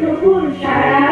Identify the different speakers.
Speaker 1: টুকুর সারা